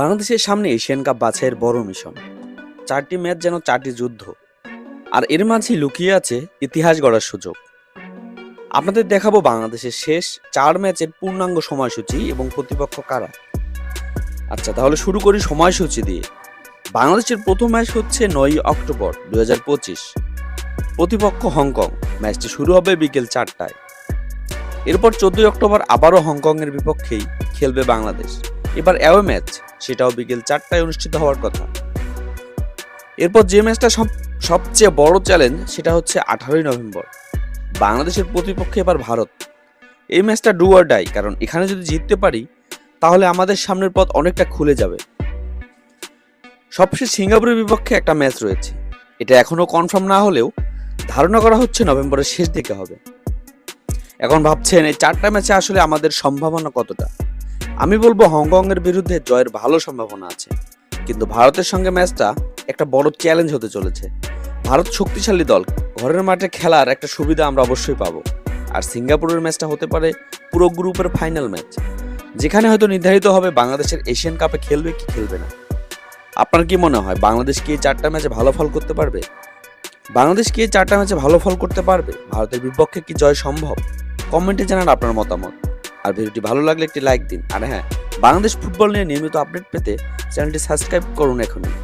বাংলাদেশের সামনে Asian cup বাছাইয়ের বড় মিশন। চারটি ম্যাচ যেন চারটি যুদ্ধ। আর এর মাঝে লুকিয়ে আছে ইতিহাস গড়ার সুযোগ। আপনাদের দেখাবো বাংলাদেশের শেষ চার ম্যাচের পূর্ণাঙ্গ সময়সূচি এবং প্রতিপক্ষ কারা। আচ্ছা তাহলে শুরু করি সময়সূচি দিয়ে। বাংলাদেশের প্রথম ম্যাচ হচ্ছে নয়ই অক্টোবর দুই হাজার পঁচিশ। প্রতিপক্ষ হংকং। ম্যাচটি শুরু হবে বিকেল চারটায়। এরপর চোদ্দই অক্টোবর আবারও হংকংয়ের বিপক্ষেই খেলবে বাংলাদেশ। এবার অ্যাওয়ে ম্যাচ, সেটাও বিকেল চারটায় অনুষ্ঠিত হওয়ার কথা। এরপর যে ম্যাচটা সব, সবচেয়ে বড় চ্যালেঞ্জ সেটা হচ্ছে আঠারোই নভেম্বর। বাংলাদেশের প্রতিপক্ষে এবার ভারত। এই ম্যাচটা ডু আর ডাই কারণ এখানে যদি জিততে পারি, তাহলে আমাদের সামনের পথ অনেকটা খুলে যাবে। সবশেষ সিঙ্গাপুরের বিপক্ষে একটা ম্যাচ রয়েছে। এটা এখনও কনফার্ম না হলেও ধারণা করা হচ্ছে নভেম্বরের শেষ দিকে হবে। এখন ভাবছেন এই চারটা ম্যাচে আসলে আমাদের সম্ভাবনা কতটা? আমি বলব হংকংয়ের বিরুদ্ধে জয়ের ভালো সম্ভাবনা আছে। কিন্তু ভারতের সঙ্গে ম্যাচটা একটা বড় চ্যালেঞ্জ হতে চলেছে। ভারত শক্তিশালী দল, ঘরের মাঠে খেলার একটা সুবিধা আমরা অবশ্যই পাবো। আর সিঙ্গাপুরের ম্যাচটা হতে পারে পুরো গ্রুপের ফাইনাল ম্যাচ যেখানে হয়তো নির্ধারিত হবে বাংলাদেশের এশিয়ান কাপে খেলবে কি খেলবে না। আপনার কি মনে হয়, বাংলাদেশ কি এই চারটা ম্যাচে ভালো ফল করতে পারবে? বাংলাদেশ কি এই চারটা ম্যাচে ভালো ফল করতে পারবে? ভারতের বিপক্ষে কি জয় সম্ভব? কমেন্টে জানান আপনার মতামত। আর ভিডিওটি ভালো লাগলে একটি লাইক দিন। আর হ্যাঁ বাংলাদেশ ফুটবল নিয়ে নিয়মিত আপডেট পেতে চ্যানেলটি সাবস্ক্রাইব করুন এখনই।